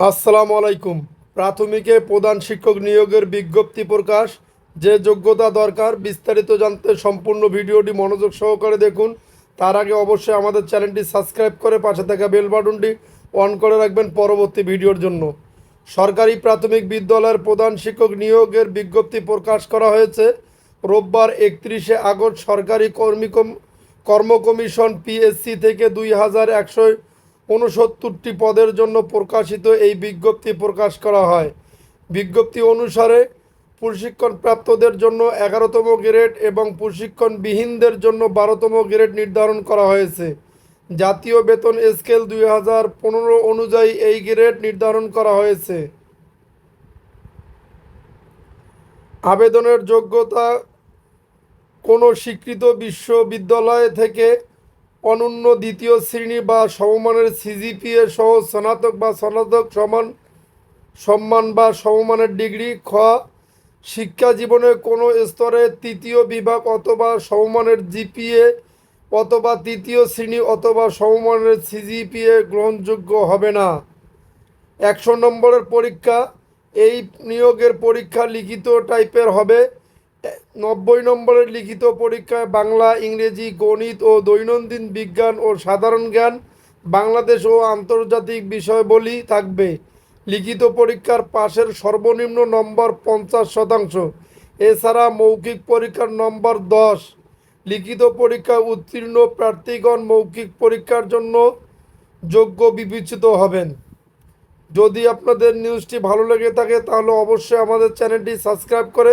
আসসালামু আলাইকুম। প্রাথমিকে প্রধান শিক্ষক নিয়োগের বিজ্ঞপ্তি প্রকাশ। যে যোগ্যতা দরকার, বিস্তারিত জানতে সম্পূর্ণ ভিডিওটি মনোযোগ সহকারে দেখুন। তার আগে অবশ্যই আমাদের চ্যানেলটি সাবস্ক্রাইব করে পাশে থাকা বেল বাটনটি অন করে রাখবেন পরবর্তী ভিডিওর জন্য। সরকারি প্রাথমিক বিদ্যালয়ের প্রধান শিক্ষক নিয়োগের বিজ্ঞপ্তি প্রকাশ করা হয়েছে। রোববার একত্রিশে আগস্ট সরকারি কর্মী কর্ম কমিশন পিএসসি থেকে দুই হাজার একশো উনসত্তরটি পদের জন্য প্রকাশিত এই বিজ্ঞপ্তি প্রকাশ করা হয়। বিজ্ঞপ্তি অনুসারে প্রশিক্ষণপ্রাপ্তদের জন্য এগারোতম গ্রেড এবং প্রশিক্ষণবিহীনদের জন্য বারোতম গ্রেড নির্ধারণ করা হয়েছে। জাতীয় বেতন স্কেল দুই হাজার পনেরো অনুযায়ী এই গ্রেড নির্ধারণ করা হয়েছে। আবেদনের যোগ্যতা কোনো স্বীকৃত বিশ্ববিদ্যালয় থেকে অনন্য দ্বিতীয় শ্রেণি বা সমমানের সিজিপিএ সহ স্নাতক বা স্নাতক সমান সম্মান বা সমমানের ডিগ্রি, খ, শিক্ষা জীবনে কোনো স্তরে তৃতীয় বিভাগ অথবা সমমানের জিপিএ অথবা তৃতীয় শ্রেণি অথবা সমমানের সিজিপিএ গ্রহণযোগ্য হবে না। একশো নম্বরের পরীক্ষা, এই নিয়োগের পরীক্ষা লিখিত টাইপের হবে। নব্বই নম্বরের লিখিত পরীক্ষায় বাংলা, ইংরেজি, গণিত ও দৈনন্দিন বিজ্ঞান ও সাধারণ জ্ঞান, বাংলাদেশ ও আন্তর্জাতিক বিষয়বলি থাকবে। লিখিত পরীক্ষার পাশের সর্বনিম্ন নম্বর পঞ্চাশ শতাংশ। এছাড়া মৌখিক পরীক্ষার নম্বর দশ। লিখিত পরীক্ষা উত্তীর্ণ প্রার্থীগণ মৌখিক পরীক্ষার জন্য যোগ্য বিবেচিত হবেন। যদি আপনাদের নিউজটি ভালো লেগে থাকে, তাহলে অবশ্যই আমাদের চ্যানেলটি সাবস্ক্রাইব করে